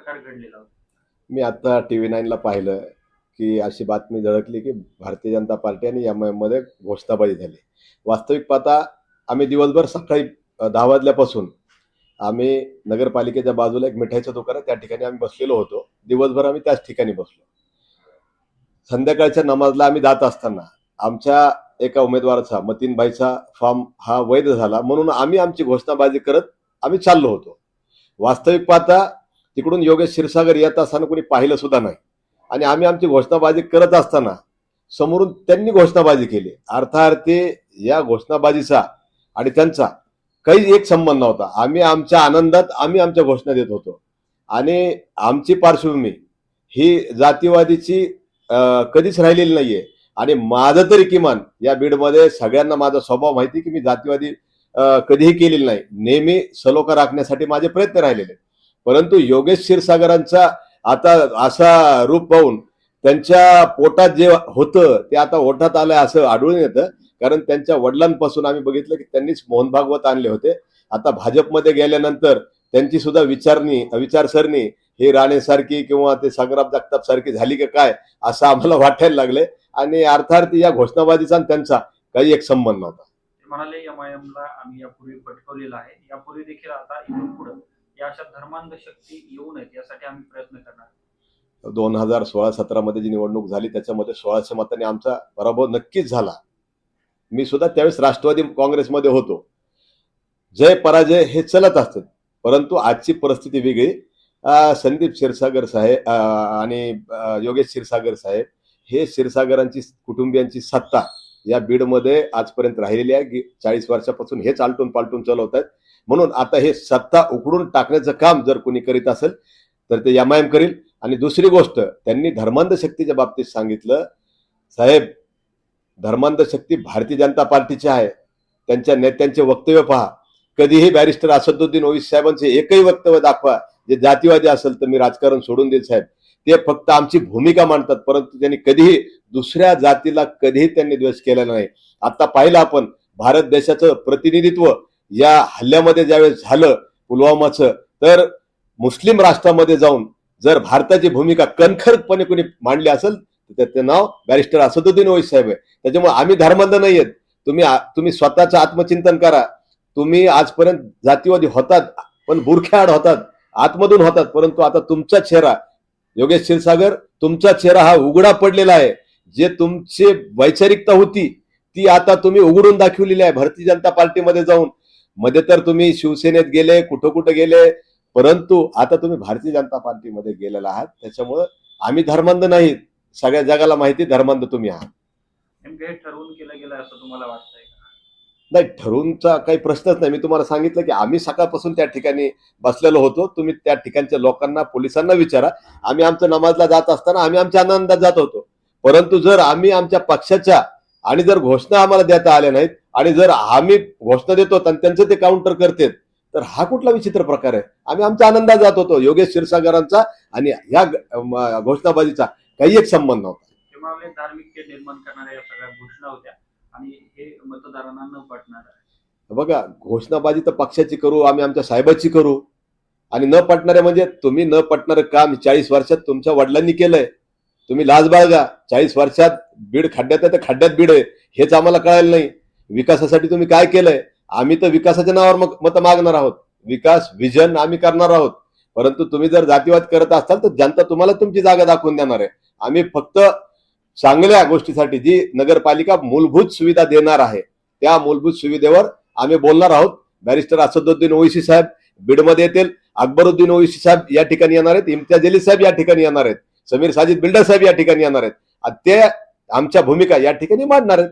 प्रकार घडलेला होता. मी आता टी व्ही नाईनला पाहिलं की अशी बातमी झळकली की भारतीय जनता पार्टी आणि एम आयमध्ये घोषणाबाजी झाली. वास्तविक पाहता आम्ही दिवसभर सकाळी दहा वाजल्यापासून आम्ही नगरपालिकेच्या बाजूला एक मिठाईचं दुकान आहे त्या ठिकाणी आम्ही बसलेलो होतो. दिवसभर आम्ही त्याच ठिकाणी बसलो. संध्याकाळच्या नमाजला आम्ही जात असताना आमच्या एका उमेदवाराचा मतीनबाईचा फॉर्म हा वैध झाला म्हणून आम्ही आमची घोषणाबाजी करत आम्ही चाललो होतो. वास्तविक पाहता तिकडून योगेश क्षीरसागर येत असताना कोणी पाहिलं सुद्धा नाही. आणि आम्ही आमची घोषणाबाजी करत असताना समोरून त्यांनी घोषणाबाजी केली. अर्थार्थी या घोषणाबाजीचा आणि त्यांचा काही एक संबंध नव्हता. आम्ही आमच्या आनंदात आम्ही आमच्या घोषणा देत होतो. आणि आमची पार्श्वभूमी ही जातीवादीची कधीच राहिलेली नाहीये. आणि माझं तरी किमान या बीडमध्ये सगळ्यांना माझा स्वभाव माहिती की मी जातीवादी कधीही केलेली नाही. नेहमी सलोखा राखण्यासाठी माझे प्रयत्न राहिलेले परंतु योगेश क्षीरसागरांचा आता असा रूप पाहून त्यांच्या पोटात जे होतं ते आता ओठात आलंय असं आढळून येतं. कारण त्यांच्या वडिलांपासून आम्ही बघितलं की त्यांनीच मोहन भागवत आणले होते. आता भाजपमध्ये गेल्यानंतर त्यांची सुद्धा विचारणी विचारसरणी ही राणेसारखी किंवा ते संग्राम जगताप सारखी झाली का काय असं आम्हाला वाटायला लागले आणि अर्थार्थ या घोषणाबाजीचा आणि त्यांचा काही एक संबंध नव्हता. म्हणाले एम आय ला आम्ही यापूर्वी पटकवलेला आहे. यापूर्वी देखील आता इथून पुढे या अशा धर्मांध शक्ती येऊ नयेत यासाठी आम्ही प्रयत्न करणार. दोन हजार सोळा सतरा मध्ये जी निवडणूक झाली त्याच्यामध्ये सोळाशे मतांनी आमचा पराभव नक्कीच झाला. मी सुद्धा त्यावेळेस राष्ट्रवादी काँग्रेसमध्ये होतो. जय पराजय हे चलत असतात परंतु आजची परिस्थिती वेगळी. संदीप क्षीरसागर साहेब आणि योगेश क्षीरसागर साहेब हे क्षीरसागरांची कुटुंबियांची सत्ता या बीडमध्ये आजपर्यंत राहिलेली आहे. की चाळीस वर्षापासून हेच आलटून पालटून चालवत आहेत. म्हणून आता हे सत्ता उकडून टाकण्याचं काम जर कोणी करीत असेल तर ते यमायम करील. आणि दुसरी गोष्ट त्यांनी धर्मांध शक्तीच्या बाबतीत सांगितलं साहेब धर्मांध शक्ती भारतीय जनता पार्टीची आहे. त्यांच्या नेत्यांचे वक्तव्य पहा. कधीही बॅरिस्टर असदुद्दीन ओवीस साहेबांचे एकही वक्तव्य दाखवा. जे जातीवादी असेल तर मी राजकारण सोडून देईल साहेब. ते फक्त आमची भूमिका मांडतात परंतु त्यांनी कधीही दुसऱ्या जातीला कधीही त्यांनी द्वेष केलेला नाही. आता पाहिलं आपण भारत देशाचं प्रतिनिधित्व या हल्ल्यामध्ये ज्यावेळेस झालं पुलवामाचं तर मुस्लिम राष्ट्रामध्ये जाऊन जर भारताची भूमिका कणखरपणे कोणी मांडली असेल तर त्याचं नाव बॅरिस्टर असदुद्दीन ओवैस साहेब आहे. त्याच्यामुळे आम्ही धर्मांध नाही आहेत. तुम्ही तुम्ही स्वतःचं आत्मचिंतन करा. तुम्ही आजपर्यंत जातीवादी होतात पण बुरख्याआड होतात आतमधून होतात परंतु आता तुमचा चेहरा योगेश क्षीरसागर तुमचा चेहरा हा उघडा पडलेला आहे. जे तुमची वैचारिकता होती ती आता तुम्ही उघडून दाखवलेली आहे. भारतीय जनता पार्टीमध्ये जाऊन मध्ये तर तुम्ही शिवसेनेत गेले कुठं कुठं गेले परंतु आता तुम्ही भारतीय जनता पार्टीमध्ये गेलेला आहात. त्याच्यामुळं आम्ही धर्मांध नाहीत सगळ्या जगाला माहिती धर्मांध तुम्ही आहात. नेमकं ठरवून केलं गेलं असं तुम्हाला वाटतंय का? नाही ठरवूनचा काही प्रश्नच नाही. मी तुम्हाला सांगितलं की आम्ही सकाळपासून त्या ठिकाणी बसलेलो होतो. तुम्ही त्या ठिकाणच्या लोकांना पोलिसांना विचारा. आम्ही आमच्या नमाजला जात असताना आम्ही आमच्या आनंदात जात होतो. परंतु जर आम्ही आमच्या पक्षाच्या आणि जर घोषणा आम्हाला देता आल्या नाहीत आणि जर आम्ही घोषणा देतो आणि त्यांचं ते काउंटर करतेत तर हा कुठला विचित्र प्रकार आहे? आम्ही आमच्या आनंदात जात होतो योगेश क्षीरसागरांचा आणि ह्या घोषणाबाजीचा काही एक संबंध नव्हता. धार्मिकते निर्माण करणाऱ्या या सगळ्या घोषणा होत्या आणि हे मतदारांना न पटणार आहे. बघा घोषणाबाजी तर पक्षाची करू आम्ही आमच्या साहेबाची करू. आणि न पटणारे म्हणजे तुम्ही न पटणारं काम चाळीस वर्षात तुमच्या वडिलांनी केलंय. तुम्ही लाज बाळगा चाळीस वर्षात बीड खड्ड्यात आहे तर खड्ड्यात बीड आहे. हेच आम्हाला कळायला नाही. विकासासाठी तुम्ही काय केलंय? आम्ही तर विकासाच्या नावावर मग मत मागणार आहोत. विकास विजन आम्ही करणार आहोत. परंतु तुम्ही जर जातीवाद करत असाल तर जनता तुम्हाला तुमची जागा दाखवून देणार आहे. आम्ही फक्त चांगल्या गोष्टीसाठी जी नगरपालिका मूलभूत सुविधा देणार आहे त्या मूलभूत सुविधेवर आम्ही बोलणार आहोत. बॅरिस्टर असदुद्दीन ओवीसी साहेब बीडमध्ये येतील. अकबरुद्दीन ओवीसी साहेब या ठिकाणी येणार आहेत. इम्तियाज अली साहेब या ठिकाणी येणार आहेत. समीर साजिद बिल्डर साहेब या ठिकाणी येणार आहेत. ते आमच्या भूमिका या ठिकाणी मांडणार आहेत.